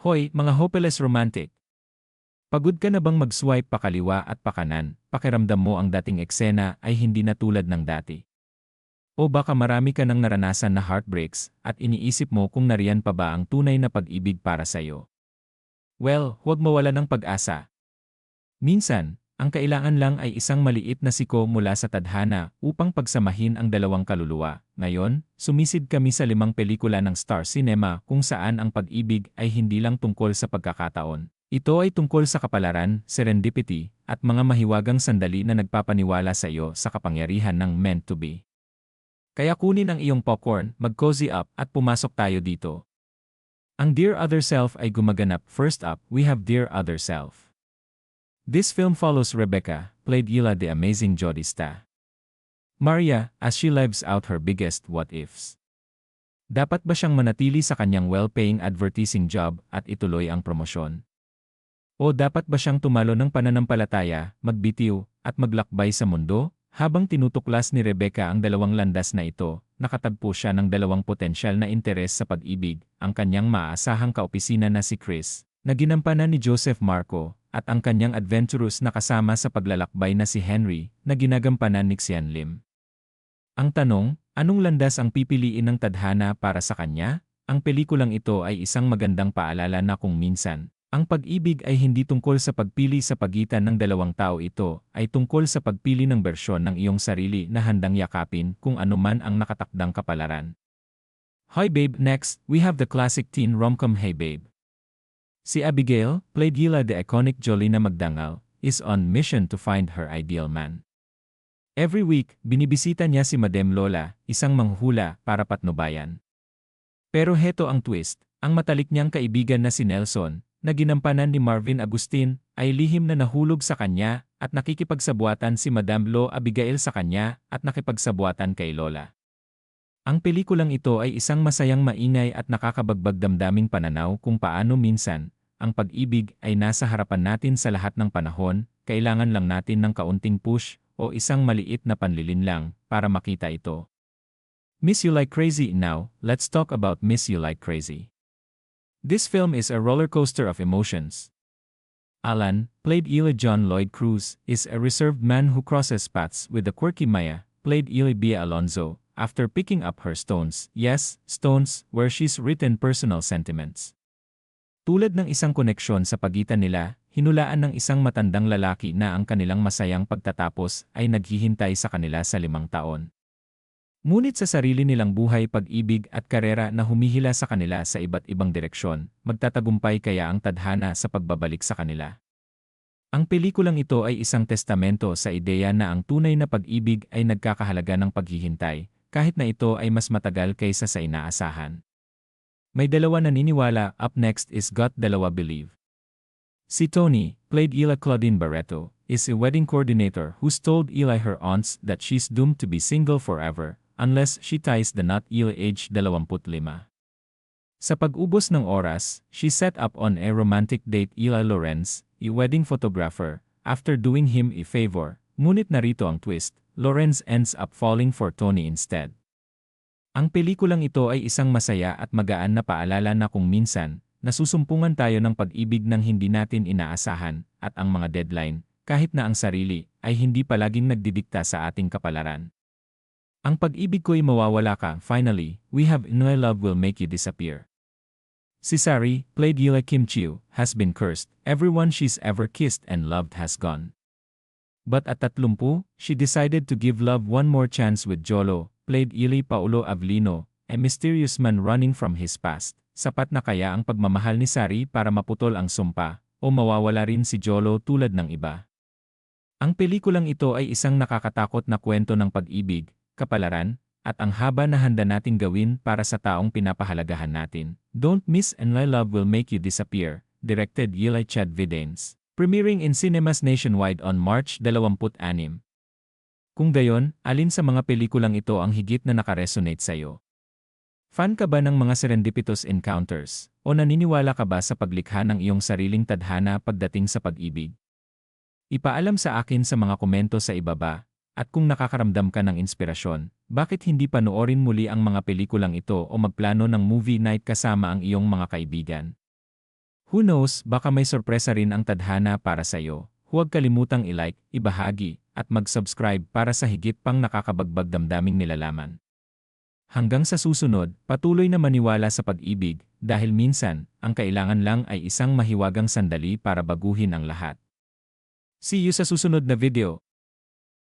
Hoy, mga hopeless romantic! Pagod ka na bang mag-swipe pakaliwa at pakanan, pakiramdam mo ang dating eksena ay hindi na tulad ng dati? O baka marami ka nang naranasan na heartbreaks at iniisip mo kung nariyan pa ba ang tunay na pag-ibig para sa'yo? Well, huwag mawala ng pag-asa. Minsan, ang kailangan lang ay isang maliit na siko mula sa tadhana upang pagsamahin ang dalawang kaluluwa. Ngayon, sumisid kami sa limang pelikula ng Star Cinema kung saan ang pag-ibig ay hindi lang tungkol sa pagkakataon. Ito ay tungkol sa kapalaran, serendipity, at mga mahiwagang sandali na nagpapaniwala sa iyo sa kapangyarihan ng meant to be. Kaya kunin ang iyong popcorn, mag-cozy up, at pumasok tayo dito. Ang Dear Other Self ay gumaganap. First up, we have Dear Other Self. This film follows Rebecca, played Ila the amazing Jodista. Maria, as she lives out her biggest what-ifs. Dapat ba siyang manatili sa kanyang well-paying advertising job at ituloy ang promosyon? O dapat ba siyang tumalo ng pananampalataya, magbitiw, at maglakbay sa mundo? Habang tinutuklas ni Rebecca ang dalawang landas na ito, nakatagpo siya ng dalawang potensyal na interes sa pag-ibig, ang kanyang maaasahang kaopisina na si Chris, na ginampanan ni Joseph Marco, at ang kanyang adventurous na kasama sa paglalakbay na si Henry, na ginagampanan ni Xian Lim. Ang tanong, anong landas ang pipiliin ng tadhana para sa kanya? Ang pelikulang ito ay isang magandang paalala na kung minsan, ang pag-ibig ay hindi tungkol sa pagpili sa pagitan ng dalawang tao ito, ay tungkol sa pagpili ng bersyon ng iyong sarili na handang yakapin kung anuman ang nakatakdang kapalaran. Hi Babe Next, we have the classic teen rom-com Hey Babe. Si Abigail, played Gila the iconic Jolina Magdangal, is on mission to find her ideal man. Every week, binibisita niya si Madem Lola, isang manghula para patnubayan. Pero heto ang twist, ang matalik niyang kaibigan na si Nelson, na ginampanan ni Marvin Agustin, ay lihim na nahulog sa kanya at nakikipagsabuatan si Madam Lo Abigail sa kanya at nakipagsabuatan kay Lola. Ang pelikulang ito ay isang masayang maingay at nakakabagbag damdaming pananaw kung paano minsan, ang pag-ibig ay nasa harapan natin sa lahat ng panahon, kailangan lang natin ng kaunting push o isang maliit na panlilin lang para makita ito. Miss You Like Crazy Now, let's talk about Miss You Like Crazy. This film is a roller coaster of emotions. Alan, played Eli John Lloyd Cruz, is a reserved man who crosses paths with the quirky Maya, played Eli Bia Alonzo, after picking up her stones, yes, stones, where she's written personal sentiments. Tulad ng isang koneksyon sa pagitan nila, hinulaan ng isang matandang lalaki na ang kanilang masayang pagtatapos ay naghihintay sa kanila sa limang taon. Ngunit sa sarili nilang buhay pag-ibig at karera na humihila sa kanila sa iba't ibang direksyon, magtatagumpay kaya ang tadhana sa pagbabalik sa kanila. Ang pelikulang ito ay isang testamento sa ideya na ang tunay na pag-ibig ay nagkakahalaga ng paghihintay, kahit na ito ay mas matagal kaysa sa inaasahan. May dalawa naniniwala, up next is Got Dalawa Believe. Si Tony, played Ila Claudine Barreto, is a wedding coordinator who's told Eli her aunts that she's doomed to be single forever unless she ties the knot Eli age 25. Sa pag-ubos ng oras, she set up on a romantic date Eli Lorenz, a wedding photographer, after doing him a favor, ngunit narito ang twist, Lorenz ends up falling for Tony instead. Ang pelikulang ito ay isang masaya at magaan na paalala na kung minsan, nasusumpungan tayo ng pag-ibig ng hindi natin inaasahan, at ang mga deadline, kahit na ang sarili, ay hindi palaging nagdidikta sa ating kapalaran. Ang pag-ibig ko'y mawawala ka, finally, we have No Love Will Make You Disappear. Si Sari, played Yula Kim Chiu, has been cursed, everyone she's ever kissed and loved has gone. But at tatlumpu, she decided to give love one more chance with Jolo, played Ili Paulo Avlino, a mysterious man running from his past. Sapat na kaya ang pagmamahal ni Sari para maputol ang sumpa, o mawawala rin si Jolo tulad ng iba. Ang pelikulang ito ay isang nakakatakot na kwento ng pag-ibig, kapalaran, at ang haba na handa nating gawin para sa taong pinapahalagahan natin. Don't Miss and My Love Will Make You Disappear, directed Yilay Chad Videns, premiering in cinemas nationwide on March 26. Kung gayon, alin sa mga pelikulang ito ang higit na nakaresonate sa'yo? Fan ka ba ng mga serendipitous encounters, o naniniwala ka ba sa paglikha ng iyong sariling tadhana pagdating sa pag-ibig? Ipaalam sa akin sa mga komento sa ibaba, at kung nakakaramdam ka ng inspirasyon, bakit hindi panoorin muli ang mga pelikulang ito o magplano ng movie night kasama ang iyong mga kaibigan? Who knows, baka may sorpresa rin ang tadhana para sa iyo. Huwag kalimutang i-like, ibahagi, at mag-subscribe para sa higit pang nakakabagbag damdaming nilalaman. Hanggang sa susunod, patuloy na maniwala sa pag-ibig, dahil minsan, ang kailangan lang ay isang mahiwagang sandali para baguhin ang lahat. See you sa susunod na video.